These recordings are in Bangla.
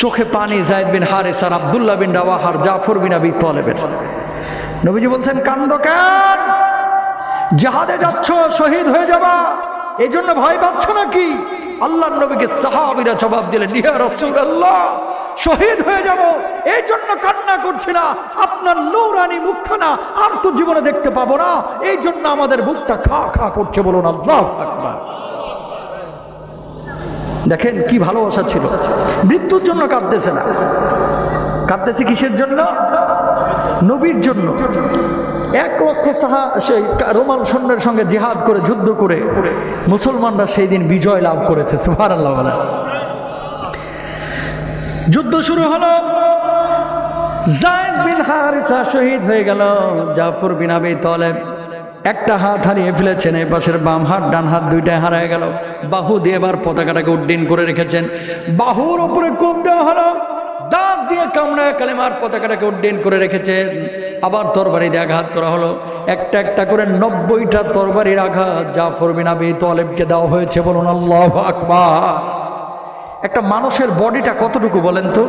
চোখে পানি জায়দ বিন হারেসার আবদুল্লাহ বিন রাওয়াহার জাফর বিন আবি তলেবের। নবীজি বলছেন, কান্দ কেন? জাহাদে যাচ্ছ, শহীদ হয়ে যাবা। এই জন্য ভয় পাচ্ছ নাকি? আল্লাহ নবীকে সাহাবিরা জবাব দিলেন, ইয়া রাসূলুল্লাহ, শহীদ হয়ে যাব। এই জন্য কান্না করছি না। আপনার নৌরানি মুখখানা আর তো জীবনে দেখতে পাবো না। এই জন্য আমাদের বুকটা খা খা করছে বলুন আল্লাহ দেখেন কি ভালোবাসা ছিল। মৃত্যুর জন্য কাঁদতেছে না। কাঁদতেছে কিসের জন্য? নবীর জন্য। এক লক্ষ সাহা সেই রোমান সৈন্যের সঙ্গে জেহাদ করে, যুদ্ধ করে মুসলমানরা সেই দিন বিজয় লাভ করেছে সুহার আল্লাহ যুদ্ধ শুরু হলো। জায়দ বিন হারিসা শহীদ হয়ে গেল, জাফর বিন আবি তলেব। একটা হাত হারিয়ে ফেলেছেন, এই পাশের বাম হাত, ডান হাত দুইটাই হারায় গেল। বাহু দিয়ে এবার পতাকাটাকে উড্ডীন করে রেখেছেন। বাহুর উপরে কোপ দেওয়া হলো। দাঁত দিয়ে কামড়ায় কালেমার পতাকাটাকে উড্ডীন করে রেখেছেন। আবার তরবারি দিয়ে আঘাত করা হলো। একটা একটা করে নব্বইটা তরবারির আঘাত। জাফর বিন আবি তলেবকে দেওয়া হয়েছে, বলুন আল্লাহ আকবার। একটা মানুষের বডিটা কতটুকু বলেন তো?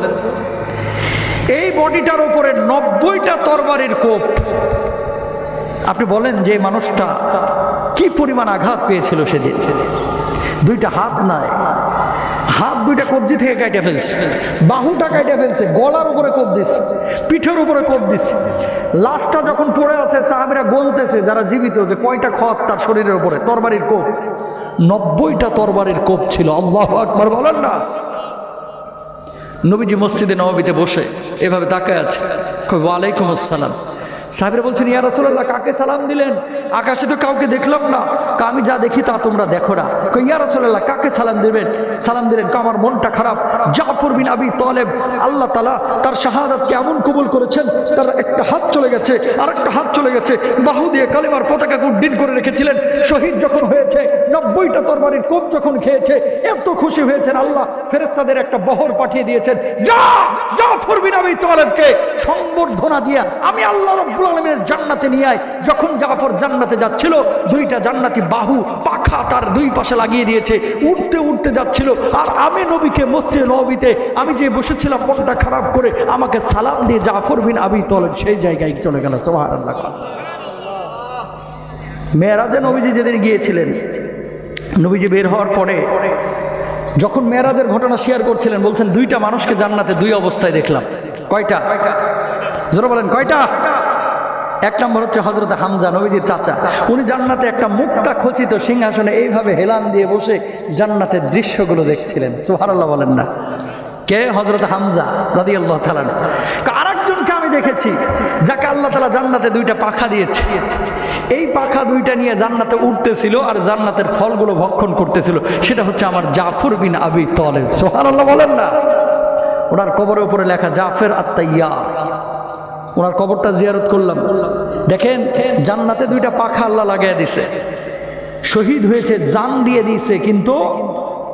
এই বডিটার উপরে নব্বইটা তরবারির কোপ। আপনি বলেন যে মানুষটা কি পরিমাণ আঘাত পেয়েছিল সেদিন? দুইটা হাত নাই। হাত দুইটা কবজি থেকে কাটে ফেলছে। বাহুটা কাটে ফেলছে, গলার উপরে কোপ দিচ্ছে পিঠের উপরে কোপ দিচ্ছে লাশটা যখন পড়ে আছে, সাহাবিরা গলতেছে, যারা জীবিত, যে কয়টা খত তার শরীরের উপরে, তরবারির কোপ। নব্বইটা তরবারির কোপ ছিল, আল্লাহ আকবার বলেন না। নবীজি মসজিদে নবীতে বসে এভাবে তাকায় আছে। ওয়ালাইকুম আসসালাম। সাহেবরা বলছেন, ইয়া রাসূলুল্লাহ, কাকে সালাম দিলেন? আকাশে তো কাউকে দেখলাম না। আমি যা দেখি তা তোমরা দেখো না। ইয়া রাসূলুল্লাহ, কাকে সালাম দিবেন? সালাম দিলেন আমার মনটা খারাপ। জাফর বিন আবি তলেব, আল্লাহ তালা তার শাহাদাতকে এমন কবুল করেছেন, তার একটা হাত চলে গেছে আর একটা হাত চলে গেছে, বাহু দিয়ে কালেমার পতাকাকে উড্ডীন করে রেখেছিলেন। শহীদ যখন হয়েছে, নব্বইটা তরবারির কোপ যখন খেয়েছে, এত খুশি হয়েছেন আল্লাহ ফেরেস্তাদের একটা বহর পাঠিয়ে দিয়েছেন। যা, জাফর ফরবিন আবি তোয়ালেবকে সম্বর্ধনা দিয়া আমি আল্লাহ রব্বুল আলমের জান্নাতে নিয়ে আয়। যখন জাফর জান্নাতে যাচ্ছিল, দুইটা জান্নাতি বাহু পাখা তার দুই পাশে লাগিয়ে দিয়েছে। উঠতে উঠতে যাচ্ছিল। আর আমি নবীকে মসজিদে নবীতে, আমি যে বসেছিলাম, মনটা খারাপ করে আমাকে সালাম দিয়ে জাফর বিন আবি তলেব সেই জায়গায় চলে গেল। সোহার মেয়েরাজে নবীজি যেদিন গিয়েছিলেন, নবীজি বের হওয়ার পরে যখন মেয়েরাজের ঘটনা শেয়ার করছিলেন, বলছেন, দুইটা মানুষকে জান্নাতে দুই অবস্থায় দেখলাম। কয়টা? জোরে বলেন, কয়টা? এক নম্বর হচ্ছে হজরত হামজা নবীজির চাচা। উনি জান্নাতে একটা মুক্তা খচিত সিংহাসনে এইভাবে হেলান দিয়ে বসে জান্নাতের দৃশ্যগুলো দেখছিলেন। সুহারাল্লাহ বলেন না। কে? হজরত হামজা রাজি আল্লাহ তালান আরেকজনকে আমি দেখেছি, যাকে আল্লাহ তালা জান্নাতে দুইটা পাখা দিয়েছে। এই পাখা দুইটা নিয়ে জান্নাতে উঠতেছিল আর জান্নাতের ফলগুলো ভক্ষণ করতেছিল। সেটা হচ্ছে আমার জাফর বিন আবি তলে সোহান আল্লাহ বলেন না। ওনার কবরের উপরে লেখা জাফের আত্মাইয়া ওনার কবরটা জিয়ারত করলাম। দেখেন, জান্নাতে দুইটা পাখা আল্লাহ লাগাই দিছে। শহীদ হয়েছে, জান দিয়ে দিয়েছে কিন্তু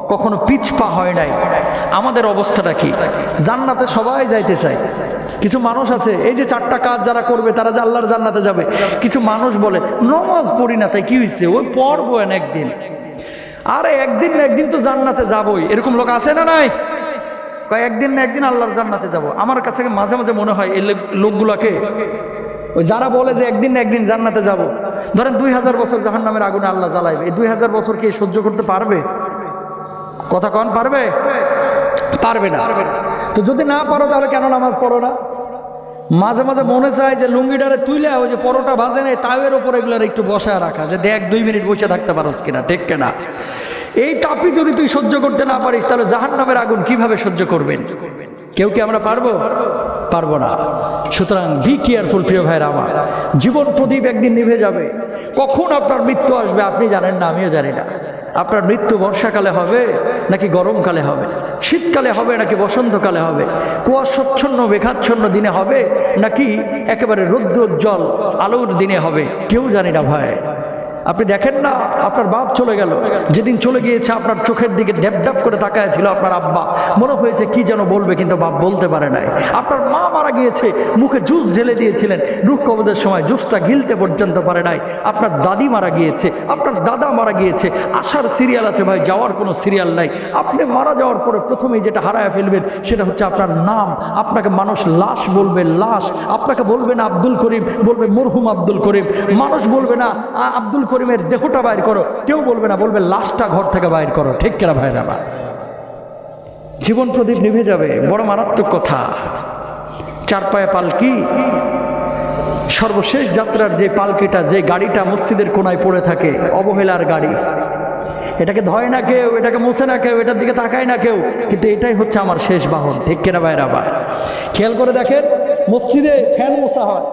কখনো পিছপা হয় নাই। আমাদের অবস্থাটা কি? জান্নাতে সবাই যাইতে চায়। কিছু মানুষ আছে, এই যে চারটা কাজ যারা করবে, তারা যে আল্লাহর জান্নাতে যাবে। কিছু মানুষ বলে, নমাজ পড়ি না, তাই কি হয়েছে ওই পড়ব একদিন। আরে, একদিন না একদিন তো জান্নাতে যাবই। এরকম লোক আছে না নাই? একদিন না একদিন আল্লাহর জান্নাতে যাব। আমার কাছে মাঝে মাঝে মনে হয় এই লোক- লোকগুলাকে, ওই যারা বলে যে একদিন না একদিন জান্নাতে যাব। ধরেন দুই হাজার বছর জাহান নামের আগুনে আল্লাহ জ্বালাইবে। এই দুই হাজার বছর কি সহ্য করতে পারবে? কথা কন, পারবে? পারবে না। তো যদি না পারো, তাহলে কেন নামাজ পড়ো না? মাঝে মাঝে মনে চায় যে লুঙ্গিটারে তুইলে ওই যে পরোটা ভাজে নেই, তাওয়ের ওপর এগুলোর একটু বসায় রাখা, যে দেখ দুই মিনিট বসে থাকতে পারোস কিনা, ঠিক কিনা? এই তাপই যদি তুই সহ্য করতে না পারিস, তাহলে জাহান নামের আগুন কীভাবে সহ্য করবেন? কেউ কি আমরা পারব? পারব না। সুতরাং বি কেয়ারফুল প্রিয় ভাইরা আমার। জীবন প্রদীপ একদিন নিভে যাবে। কখন আপনার মৃত্যু আসবে আপনি জানেন না, আমিও জানি না। আপনার মৃত্যু বর্ষাকালে হবে, নাকি গরমকালে হবে? শীতকালে হবে, নাকি বসন্তকালে হবে? কুয়াশচ্ছন্ন মেঘাচ্ছন্ন দিনে হবে, নাকি একেবারে রৌদ্রোজ্জ্বল, আলোর দিনে হবে? কেউ জানি না ভয় আপনি দেখেন না আপনার বাপ চলে গেল। যেদিন চলে গিয়েছে আপনার চোখের দিকে ড্যাপ করে তাকায় ছিল আপনার আব্বা। মনে হয়েছে কি যেন বলবে কিন্তু বাপ বলতে পারে নাই। আপনার মা মারা গিয়েছে মুখে জুস ঢেলে দিয়েছিলেন। রুখ কবদের সময় জুসটা গিলতে পর্যন্ত পারে নাই। আপনার দাদি মারা গিয়েছে আপনার দাদা মারা গিয়েছে। আসার সিরিয়াল আছে ভাই যাওয়ার কোনো সিরিয়াল নাই। আপনি মারা যাওয়ার পরে প্রথমেই যেটা হারায় ফেলবেন সেটা হচ্ছে আপনার নাম। আপনাকে মানুষ লাশ বলবে লাশ। আপনাকে বলবে না আব্দুল করিম বলবে মরহুম আব্দুল করিম। মানুষ বলবে না "আ, আব্দুল করিমের দেহটা বাইর করো। কেউ বলবে না, বলবে লাশটা ঘর থেকে বাইর করো। ঠিক কেনা ভাইরা আমার? জীবন প্রদীপ নিভে যাবে, বড় মারাত্মক কথা। চার পায়ে পালকি। সর্বশেষ যাত্রার যে পালকিটা, যে গাড়িটা মসজিদের কোনায় পড়ে থাকে, অবহেলার গাড়ি। এটাকে ধয় না কেউ, এটাকে মুছে না কেউ, এটার দিকে তাকায় না কেউ, কিন্তু এটাই হচ্ছে আমার শেষ বাহন। ঠিক কেনা ভাইয়ের আবার খেয়াল করে দেখেন, মসজিদে ফ্যান মোছা হয়।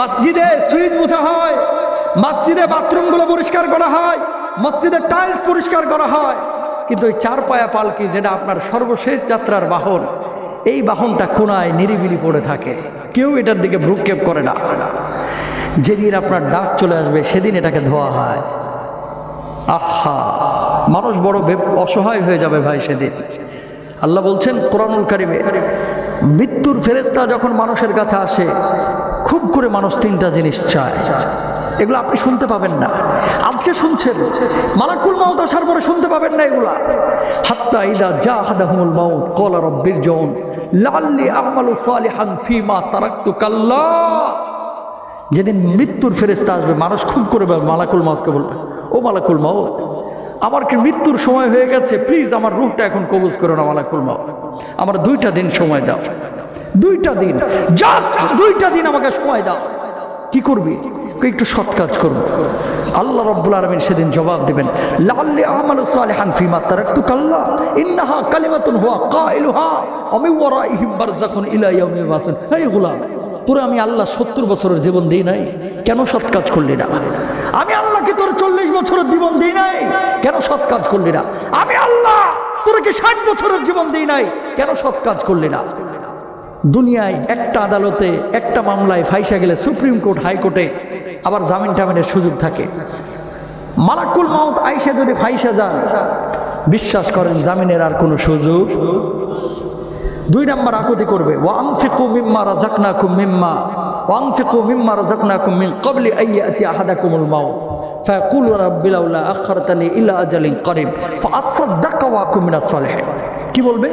মসজিদে সুইচ মোছা হয়। মসজিদে বাথরুমগুলো পরিষ্কার করা হয়, মসজিদে টাইলস পরিষ্কার করা হয়, কিন্তু ওই চার পায়া পালকি যেটা আপনার সর্বশেষ যাত্রার বাহন, এই বাহনটা কোনায় নিরিবিলি পড়ে থাকে। কেউ এটার দিকে ভ্রুক্ষেপ করে না। যেদিন আপনার ডাক চলে আসবে, সেদিন এটাকে ধোয়া হয়। আহা, মানুষ বড় অসহায় হয়ে যাবে ভাই সেদিন। আল্লাহ বলছেন, কোরআনুল কারিমে, মৃত্যুর ফেরেস্তা যখন মানুষের কাছে আসে, খুব করে মানুষ তিনটা জিনিস চায়। এগুলো আপনি শুনতে পাবেন না। আজকে শুনছেন, মালাকুল মাউত আসার পরে শুনতে পাবেন না এগুলা। হাত্তা ইদা যা হাদাহুমুল মাউত কলা রব্বির জন লাল্লি আমালু সালিহান ফিমা তারাক্তু কাল্লা। যেদিন মৃত্যুর ফেরেস্তা আসবে, মানুষ খুব করে মালাকুল মাউতকে বলবে, ও মালাকুল মাউত, আমার কি মৃত্যুর সময় হয়ে গেছে? প্লিজ আমার রূপটা এখন কবুজ করো না মালাকুল মাউত। আমার দুইটা দিন সময় দাও। দুইটা দিন, জাস্ট দুইটা দিন আমাকে সময় দাও। কি করবি? একটু সৎ কাজ করব। আল্লাহ রব্বুল আলমিন সেদিন জবাব দেবেন কাইলুহা আমি তোরে আমি আল্লাহ সত্তর বছরের জীবন দিই নাই, কেন সৎ কাজ করলি না? আমি আল্লাহকে তোর চল্লিশ বছরের জীবন দিই নাই, কেন সৎ কাজ করলি না? আমি আল্লাহ তোর কি ষাট বছরের জীবন দিই নাই, কেন সৎ কাজ করলি না? দুনিয়ায় একটা আদালতে, একটা মামলায় ফাইসা গেলে সুপ্রিম কোর্ট, হাইকোর্টে আবার জামিন টামিনের সুযোগ থাকে। মালাকুল মাউত আইসা যদি ফাইসা যান বিশ্বাস করেন জামিনের আর কোনো সুযোগ দুই নাম্বার আকুতি করবে ওয়াংফিকু মিম্মা রাজাকনাকুম মিম্মা ওয়াংফিকু মিম্মা রাজাকনাকুম মিন ক্বাবলি আইয়াতি আহাদাকুমুল মাউত। রাব্বি লাউলা আখখারতানি ইলা আজালিন করিব। ফাআসাদদাকা ওয়া আকুম মিনাস সালিহিন। কি বলবে?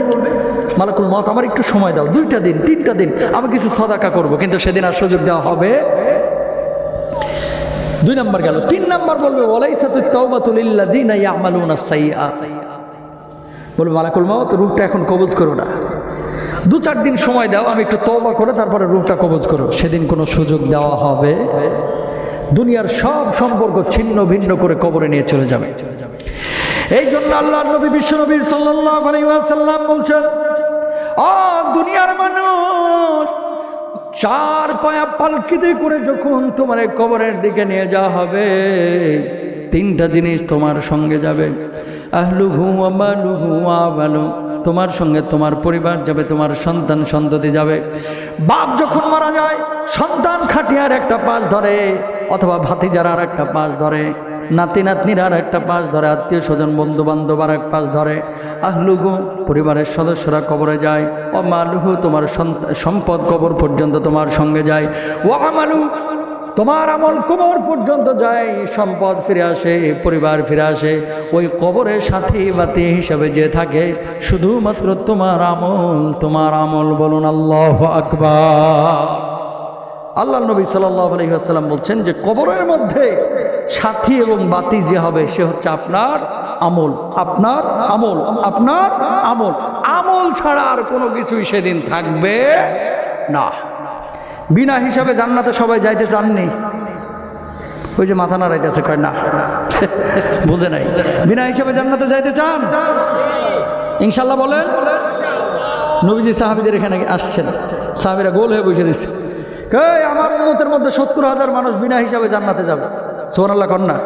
মালাকুল মত আমার একটু সময় দাও। দুইটা দিন, তিনটা দিন, আমি কিছু সদাকা করব, কিন্তু সেদিন আর সুযোগ দেওয়া হবে। দুই নাম্বার গেল। তিন নাম্বার বলবে সাইয়্যাত বলবে, মালাকুল মাউত রূপটা এখন কবজ করো না। দু চার দিন সময় দাও, আমি একটু তওবা করে তারপরে রূপটা কবজ করো। সেদিন কোনো সুযোগ দেওয়া হবে। দুনিয়ার সব সম্পর্ক ছিন্ন ভিন্ন করে কবরে নিয়ে চলে যাবে। এই জন্য আল্লাহ নবী, বিশ্ব নবী আলাইহি বলছেন ও দুনিয়ার মানুষ, চার পায়া পালকিতে করে যখন তোমার কবরের দিকে নিয়ে যাওয়া হবে, তিনটা জিনিস তোমার সঙ্গে যাবে। আহলুহু আমালুহু আমালু তোমার সঙ্গে তোমার পরিবার যাবে, তোমার সন্তান সন্ততি যাবে। বাপ যখন মারা যায়, সন্তান খাটিয়ার একটা পাশ ধরে অথবা ভাতিজার আর একটা পাশ ধরে নাতি নাতনির আর একটা পাশ ধরে আত্মীয় স্বজন বন্ধু বান্ধব আর এক পাশ ধরে, আহলুহু পরিবারের সদস্যরা কবরে যায় ও মালুহু তোমার সম্পদ কবর পর্যন্ত তোমার সঙ্গে যায় ও আমালু তোমার আমল কবর পর্যন্ত যায়, সম্পদ ফিরে আসে, পরিবার ফিরে আসে, ওই কবরের সাথী বাতি হিসাবে যে থাকে, শুধুমাত্র তোমার আমল তোমার আমল বলুন আল্লাহ আকবার। আল্লাহ নবী সাল্লাহ বলছেন যে কবরের মধ্যে সাথী এবং বাতি যে হবে, সে হচ্ছে আপনার আমল আপনার আমল আপনার আমল। আমল ছাড়া আর কোনো কিছুই সেদিন থাকবে না। বিনা হিসাবে জান্নাতে সবাই যাইতে চাননি। ওই যে মাথা নাড়াইতেছে কয় না? বুঝে নাই। বিনা হিসাবে জান্নাতে যাইতে চান? ইনশাল্লাহ বলেন। নবীজি সাহাবিদের এখানে আসছেন। সাহাবিরা গোল হয়ে বসে রয়েছে। আমার উন্মতের মধ্যে সত্তর হাজার মানুষ বিনা হিসাবে জান্নাতে যাবে। সোহানাল্লাহ কন্যা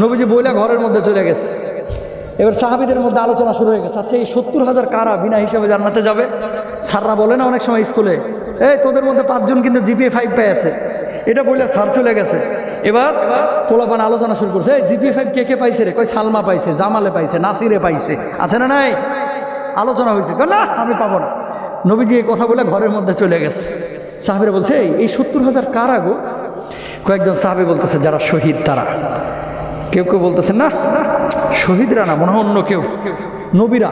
নবীজি বইলা ঘরের মধ্যে চলে গেছে। এবার সাহাবিদের মধ্যে আলোচনা শুরু হয়ে গেছে। আচ্ছা এই সত্তর হাজার কারা বিনা হিসাবে জান্নাতে যাবে? স্যাররা বলে না অনেক সময় স্কুলে? এই, তোদের মধ্যে পাঁচজন কিন্তু জিপিএ ফাইভ পেয়েছে এটা বললে স্যার চলে গেছে। এবার পোলাপান আলোচনা শুরু করছে। জিপি ফাইভ কে কে পাইছে রে? কই সালমা পাইছে, জামালে পাইছে, নাসিরে পাইছে। আছে না নাই? আলোচনা হয়েছে। না, আমি পাবো না। নবীজি এই কথা বলে ঘরের মধ্যে চলে গেছে। সাহাবিরা বলছে "এই, সত্তর হাজার কার আগো কয়েকজন সাহাবি বলতেছে যারা শহীদ তারা। কেউ কেউ বলতেছে না শহীদরা না মনে হয় অন্য কেউ। নবীরা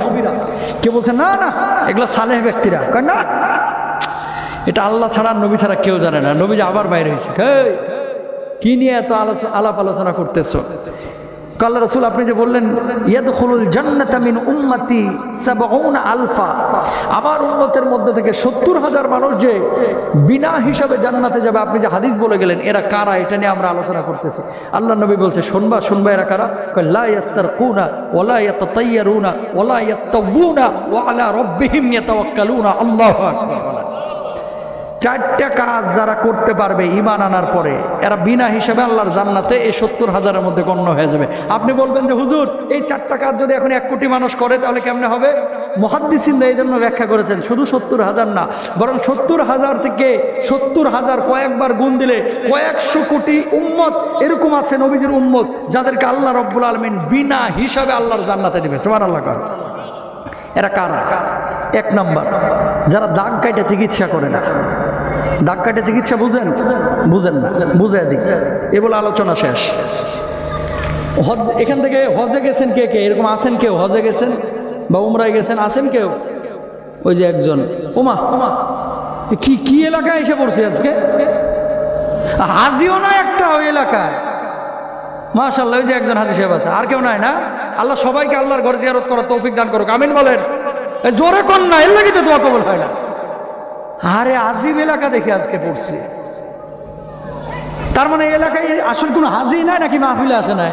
কেউ বলছে না না এগুলো সালেহ ব্যক্তিরা। কয় না এটা আল্লাহ ছাড়া নবী ছাড়া কেউ জানে না। নবী যে আবার বাইরে হয়েছে কি নিয়ে এত আলোচনা আলাপ আলোচনা করতেছো? কাল্লা রসুল, আপনি যে বললেন, ইয়াদখুলুল জান্নাতা মিন উম্মতি সাবউনা আলফা। আমার উম্মতের মধ্যে থেকে সত্তর হাজার মানুষ যে বিনা হিসাবে জান্নাতে যাবে, আপনি যে হাদিস বলে গেলেন, এরা কারা, এটা নিয়ে আমরা আলোচনা করতেছি। আল্লাহ নবী বলছে, শুনবা শুনবা এরা কারা? লা ইয়াস্তারকুনা ওয়ালা ইয়াতাতাইয়ারুনা ওয়ালা ইয়াত্তাউনা ওয়া আলা রাব্বিহিম ইয়াতাওয়াক্কালুনা আল্লাহু আকবার। চারটা কাজ যারা করতে পারবে ইমান আনার পরে, এরা বিনা হিসেবে আল্লাহর জান্নাতে এই সত্তর হাজারের মধ্যে গণ্য হয়ে যাবে। আপনি বলবেন যে, হুজুর, এই চারটা কাজ যদি এখন এক কোটি মানুষ করে, তাহলে কেমনে হবে? মহাদ্দিসিন্দা এই জন্য ব্যাখ্যা করেছেন, শুধু সত্তর হাজার না, বরং সত্তর হাজার থেকে সত্তর হাজার কয়েকবার গুণ দিলে কয়েকশো কোটি উম্মত এরকম আছে নবীজির উম্মত, যাদেরকে আল্লাহ রব্বুল আলমিন বিনা হিসাবে আল্লাহর জান্নাতে দিবে। সবার আল্লাহ এরা কারা? এক নাম্বার, যারা দাগ কাটে চিকিৎসা করে না। দাগ কাটে চিকিৎসা বুঝেন? বুঝেন না বুঝে দিক এ বলে আলোচনা শেষ। হজ এখান থেকে হজে গেছেন কে কে? এরকম আছেন কেউ? হজে গেছেন? বা উমরায় গেছেন? আছেন কেউ? ওই যে একজন। ওমা ওমা কি কি এলাকায় এসে পড়ছে আজকে? হাজিও না একটা ওই এলাকায়? মাশাল্লাহ ওই যে একজন সাহেব আছে। আর কেউ নাই না? আল্লাহ সবাইকে আল্লাহর ঘরে জিয়ারত করার তৌফিক দান করুক। আমিন বলেন। জোরে কন না, এর লাগি তো দোয়া কবল হয় না। আরে আজিব এলাকা দেখে আজকে পড়ছি। তার মানে এলাকায় আসল কোনো হাজি নাই নাকি মাহফিলে আসে নাই?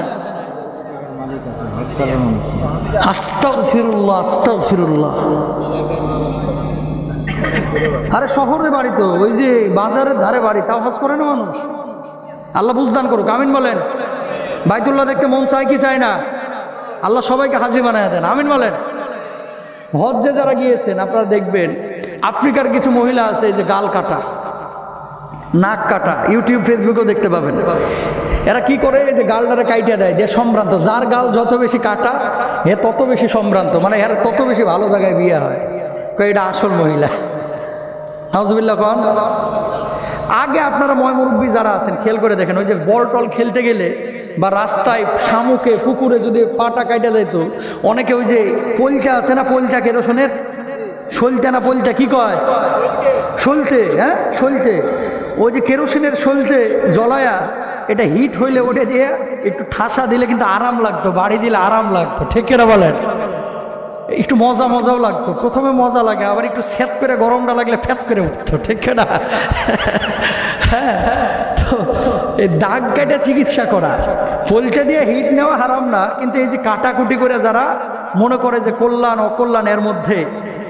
আরে শহরে বাড়ি তো, ওই যে বাজারের ধারে বাড়ি, তাও হজ করে না মানুষ? আল্লাহ বুঝদান করুক, আমিন বলেন। বাইতুল্লাহ দেখতে মন চায় কি চায় না? আল্লাহ সবাইকে হাজি বানায় দেন। আমিন বলেন। হজ্জে যারা গিয়েছেন, আপনারা দেখবেন আফ্রিকার কিছু মহিলা আছে যে গাল কাটা, নাক কাটা, ইউটিউব, ফেসবুকেও দেখতে পাবেন। এরা কি করে? যে গালটারে কাইটে দেয়, দিয়ে সম্ভ্রান্ত। যার গাল যত বেশি কাটা, এ তত বেশি সম্ভ্রান্ত। মানে এর তত বেশি ভালো জায়গায় বিয়ে হয়। এটা আসল মহিলা। হাউজবিল্লা কন। আগে আপনারা ময়মুরব্বী যারা আছেন খেল করে দেখেন, ওই যে বল টল খেলতে গেলে বা রাস্তায় শামুকে, পুকুরে যদি পাটা কাটা যেত অনেকে ওই যে পলটা আছে না, পলটা কেরোসনের? সলতে না পলটা, কি কয়? সলতে হ্যাঁ? সলতে ওই যে কেরোসিনের সলতে জ্বলায়া, এটা হিট হইলে ওঠে দিয়ে একটু ঠাসা দিলে কিন্তু আরাম লাগতো, বাড়ি দিলে আরাম লাগতো, ঠিক কেনা বলেন? একটু মজা মজাও লাগতো, প্রথমে মজা লাগে, আবার একটু স্যাত করে গরমটা লাগলে ফ্যাত করে উঠতো, ঠিক না হ্যাঁ তো এই দাগ কেটে চিকিৎসা করা। পোলট্রি দিয়ে হিট নেওয়া হারাম না, কিন্তু এই যে কাটাকুটি করে যারা মনে করে যে কল্যাণ অকল্যাণের মধ্যে,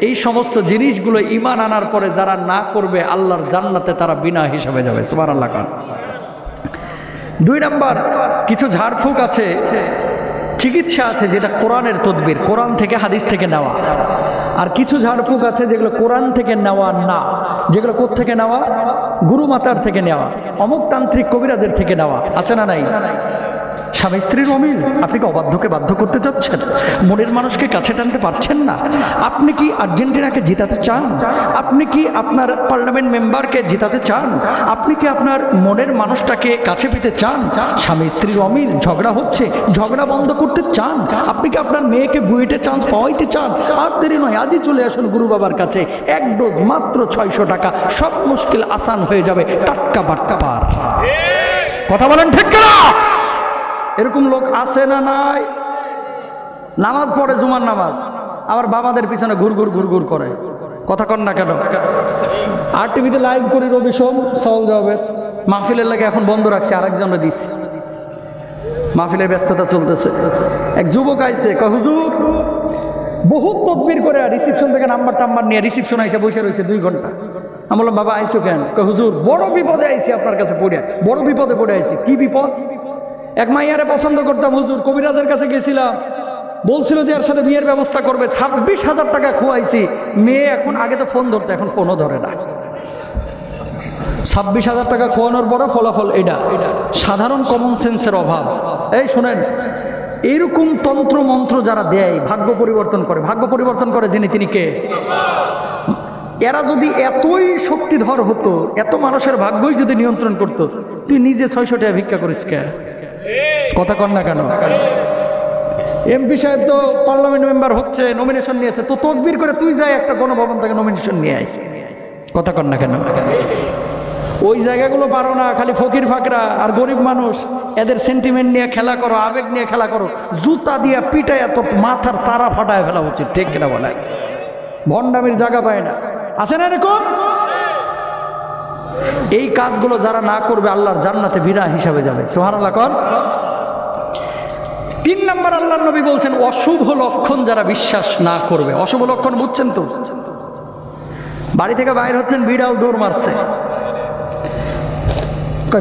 এই সমস্ত জিনিসগুলো ইমান আনার পরে যারা না করবে, আল্লাহর জান্নাতে তারা বিনা হিসাবে যাবে। সুমার আল্লাহ খান দুই নাম্বার, কিছু ঝাড়ফুঁক আছে চিকিৎসা আছে যেটা কোরআনের তদবির, কোরআন থেকে হাদিস থেকে নেওয়া। আর কিছু ঝাড়ফুঁক আছে যেগুলো কোরআন থেকে নেওয়া না। যেগুলো থেকে নেওয়া? গুরুমাতার থেকে নেওয়া। অমুকতান্ত্রিক কবিরাজের থেকে নেওয়া। আছে না নাই? স্বামী স্ত্রীর অমিল। আপনি কি অবাধ্যকে বাধ্য করতে চাচ্ছেন মনের মানুষকে কাছে টানতে পারছেন না। আপনি কি আর্জেন্টিনাকে জিতাতে চান? আপনি কি আপনার পার্লামেন্ট মেম্বারকে জিতাতে চান? আপনি কি আপনার মনের মানুষটাকে কাছে পেতে চান? স্বামী স্ত্রীর অমিল, ঝগড়া হচ্ছে, ঝগড়া বন্ধ করতে চান? আপনি কি আপনার মেয়েকে বুয়েটে চান্স পাওয়াইতে চান? আর দেরি নয়, আজই চলে আসুন গুরু বাবার কাছে। এক ডোজ মাত্র ছয়শো টাকা। সব মুশকিল আসান হয়ে যাবে টাটকা বাটকা পার। কথা বলেন ঠিক না এরকম লোক আছে না নাই? নামাজ পড়ে জুমার নামাজ আবার বাবাদের পিছনে ঘুর ঘুর ঘুর ঘুর করে। কথা কন না কেন? আর টিভিতে লাইভ করি রবি সোম সহল জবাবের মাহফিলের লাগে এখন বন্ধ রাখছি আরেকজনে দিছি। মাহফিলের ব্যস্ততা চলতেছে। এক যুবক আইছে হুজুর বহুত তদবির করে রিসিপশন থেকে নাম্বার টাম্বার নিয়ে রিসিপশন আইসে বসে রয়েছে দুই ঘণ্টা। আমি বললাম বাবা আইসো কেন? হুজুর বড় বিপদে আইছি আপনার কাছে পড়ে বড় বিপদে পড়ে আইছি। কি বিপদ? এক মাইয়ারে পছন্দ করতাম হুজুর, কবিরাজের কাছে গেছিলাম। বলছিল যে এর সাথে বিয়ের ব্যবস্থা করবে। ছাব্বিশ হাজার টাকা খুয়াইছি। মেয়ে এখন আগে তো ফোন ধরতো, এখন ফোনও ধরে না। ছাব্বিশ হাজার টাকা খোয়ানোর পরে ফলাফল এটা। সাধারণ কমন সেন্সের অভাব। এই শোনেন এইরকম তন্ত্র মন্ত্র যারা দেয়, ভাগ্য পরিবর্তন করে। ভাগ্য পরিবর্তন করে যিনি, তিনি কে? এরা যদি এতই শক্তিধর হতো, এত মানুষের ভাগ্যই যদি নিয়ন্ত্রণ করতো, তুই নিজে ছয়শো টাকা ভিক্ষা করিস কে? কথা কর না কেন? এমপি সাহেব তো পার্লামেন্ট মেম্বার হচ্ছে নমিনেশন নিয়েছে, তো তদবির করে তুই যাই একটা গণভবন থেকে নমিনেশন নিয়ে আয়। কথা কর না কেন? ওই জায়গাগুলো পারো না, খালি ফকির ফাকরা আর গরিব মানুষ, এদের সেন্টিমেন্ট নিয়ে খেলা করো, আবেগ নিয়ে খেলা করো, জুতা দিয়ে পিটায় তোর মাথার চারা ফাটায় ফেলা উচিত, ঠিক কিনা বলে ভণ্ডামির জায়গা পায় না। আছে না এরকম? এই কাজগুলো যারা না করবে, আল্লাহর জান্নাতে বিনা হিসাবে যাবে। সোহান আল্লাহ কর তিন নম্বর আল্লাহ নবী বলছেন, অশুভ লক্ষণ যারা বিশ্বাস না করবে। অশুভ লক্ষণ বুঝছেন তো? বাড়ি থেকে বাইর হচ্ছেন, বিড়াল দৌড় মারছে।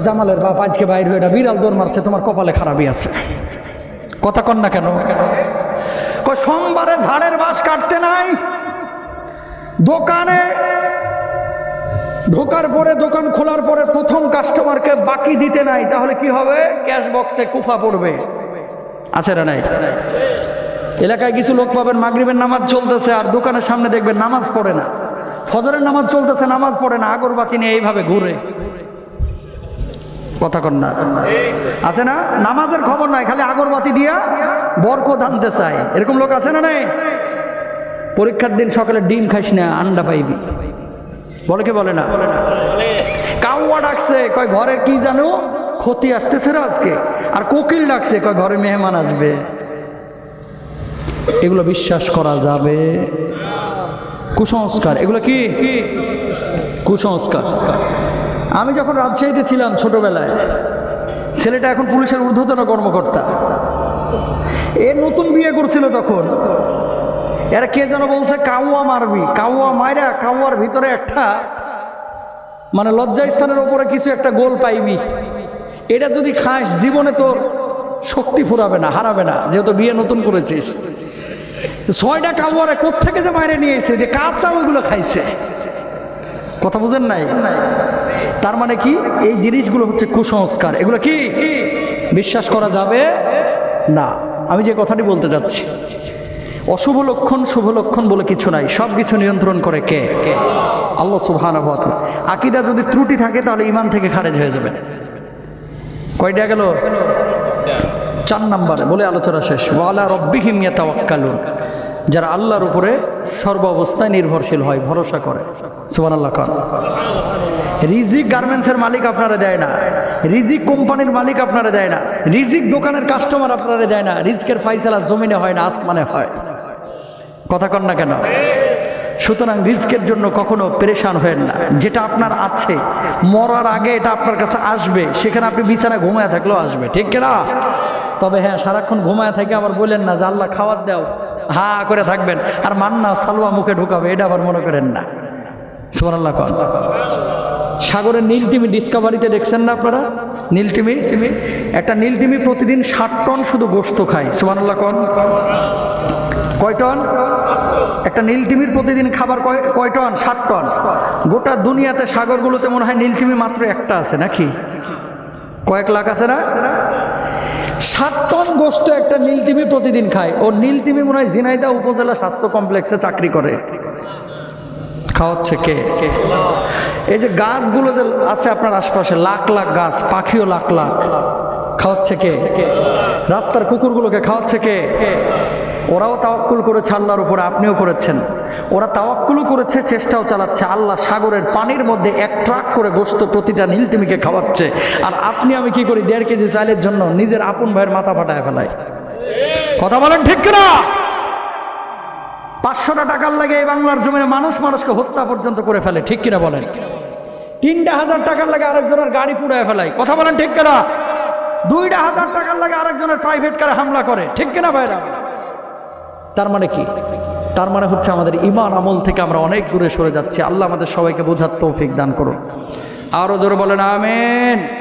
জামালের বাপ আজকে বাইর হয়ে বিড়াল দৌড় মারছে, তোমার কপালে খারাপই আছে। কথা কন না কেন? সোমবারে ঝাড়ের বাস কাটতে নাই। দোকানে ঢোকার পরে, দোকান খোলার পরে প্রথম কাস্টমারকে বাকি দিতে নাই, তাহলে কি হবে? ক্যাশ বক্সে কুফা পড়বে। আছে না নাই? এলাকায় কিছু লোক পাবেন, মাগরিবের নামাজ চলতেছে, আর দোকানের সামনে দেখবেন নামাজ পড়ে না। ফজরের নামাজ চলতেছে, নামাজ পড়ে না, আগরবাতি নিয়ে এইভাবে ঘুরে। কথা কন না। আছে না? নামাজের খবর নাই, খালি আগরবাতি দিয়া বরকো আনতে চায় এরকম লোক আছে না নাই? পরীক্ষার দিন সকালে ডিম খাইস না, আন্ডা পাইবি। বলে কে বলে না? কাউয়া ডাকছে, কয় ঘরে কি জানো? ক্ষতি আসতেছে আজকে। আর কোকিল ডাকছে, কয় ঘরে মেহমান আসবে। এগুলো বিশ্বাস করা যাবে। কুসংস্কার। এগুলো কি? কুসংস্কার। আমি যখন রাজশাহীতে ছিলাম ছোটবেলায়, ছেলেটা এখন পুলিশের ঊর্ধ্বতন কর্মকর্তা। এ নতুন বিয়ে করছিল তখন। এরা কে যেন বলছে, কাউয়া মারবি, কাউয়া মাইরা কাউয়ার ভিতরে একটা মানে লজ্জা স্থানের ওপরে কিছু একটা গোল পাইবি। এটা যদি খাস, জীবনে তোর শক্তি ফুরাবে না, হারাবে না, যেহেতু বিয়ে নতুন করেছিস। ছয়টা কাউয়ারে কোথেকে যে মাইরে নিয়েছে যে কাঁচা ওইগুলো খাইছে। কথা বুঝেন নাই? তার মানে কি? এই জিনিসগুলো হচ্ছে কুসংস্কার। এগুলো কি? বিশ্বাস করা যাবে না। আমি যে কথাটি বলতে যাচ্ছি অশুভ লক্ষণ, শুভ লক্ষণ বলে কিছু নাই। সব কিছু নিয়ন্ত্রণ করে কে? আল্লাহ সুবহান আকিদা যদি ত্রুটি থাকে, তাহলে ইমান থেকে খারেজ হয়ে যাবে। কয়টা গেল? চার নাম্বার, বলে আলোচনা শেষ। ওয়ালা রব্বিহিম ইয়াতাওয়াক্কালুন। যারা আল্লাহর উপরে সর্ব অবস্থায় নির্ভরশীল হয়, ভরসা করে। সুবান আল্লাহ কর রিজিক গার্মেন্টসের মালিক আপনারা দেয় না। রিজিক কোম্পানির মালিক আপনারা দেয় না। রিজিক দোকানের কাস্টমার আপনারা দেয় না। রিজকের ফাইসালা জমিনে হয় না, আসমানে হয়। কথা কন না কেন? সুতরাং রিজকের জন্য কখনো পেরেশান হবেন না। যেটা আপনার আছে, মরার আগে এটা আপনার কাছে আসবে, সেখানে আপনি বিছানা ঘুমায় থাকলেও আসবে, ঠিক কিনা? তবে হ্যাঁ সারাক্ষণ ঘুমায় থাকে আবার বললেন না যে আল্লাহ খাওয়ার দাও। হা করে থাকবেন। আর মান্না সালুয়া মুখে ঢুকাবে, এটা আবার মনে করেন না। সুবহানাল্লাহ কন। সাগরের নীলতিমি ডিসকাভারিতে দেখছেন না আপনারা? নীলতিমি? একটা নীলতিমি প্রতিদিন ষাট টন শুধু গোস্ত খায়। সুবহানাল্লাহ কন। কয় টন? একটা নীলতিমির প্রতিদিন খাবার কয় টন? ষাট টন। গোটা দুনিয়াতে সাগরগুলোতে মনে হয় নীলতিমি মাত্র একটা আছে, নাকি? কয়েক লাখ আছে না? ষাট টন গোস্ত একটা নীলতিমি প্রতিদিন খায়। ও নীলতিমি মনে হয় ঝিনাইদা উপজেলা স্বাস্থ্য কমপ্লেক্সে চাকরি করে। খাওয়াচ্ছে কে? এই যে গাছগুলো যে আছে আপনার আশপাশে, লাখ লাখ গাছ, পাখিও লাখ লাখ। খাওয়াচ্ছে কে? রাস্তার কুকুরগুলোকে খাওয়াচ্ছে কে? ওরাও তাওয়াক্কুল করেছে, আল্লাহর উপরে আপনিও করেছেন। ওরা তাওয়াক্কুলও করেছে, চেষ্টাও চালাচ্ছে। আল্লাহ সাগরের পানির মধ্যে এক ট্রাক করে গোস্ত প্রতিটা নীলতিমিকে খাওয়াচ্ছে। আর আপনি, আমি কি করি? দেড় কেজি চালের জন্য নিজের আপন ভাইয়ের মাথা ফাটায় ফেলাই। কথা বলেন ঠিক কিনা? পাঁচশোটা টাকার লাগে এই বাংলার জমিনে মানুষ মানুষকে হত্যা পর্যন্ত করে ফেলে, ঠিক কিনা বলেন? তিনটা হাজার টাকার লাগে আরেকজনের গাড়ি পুড়ায় ফেলায় কথা বলেন ঠিক কিনা? দুইটা হাজার টাকার লাগে আরেকজনের প্রাইভেট কারে হামলা করে, ঠিক কিনা ভাইরা? তার মানে কি? তার মানে হচ্ছে আমাদের ইমান আমল থেকে আমরা অনেক দূরে সরে যাচ্ছি। আল্লাহ আমাদের সবাইকে বোঝার তৌফিক দান করুন। আরও জোরে বলেন, আমেন।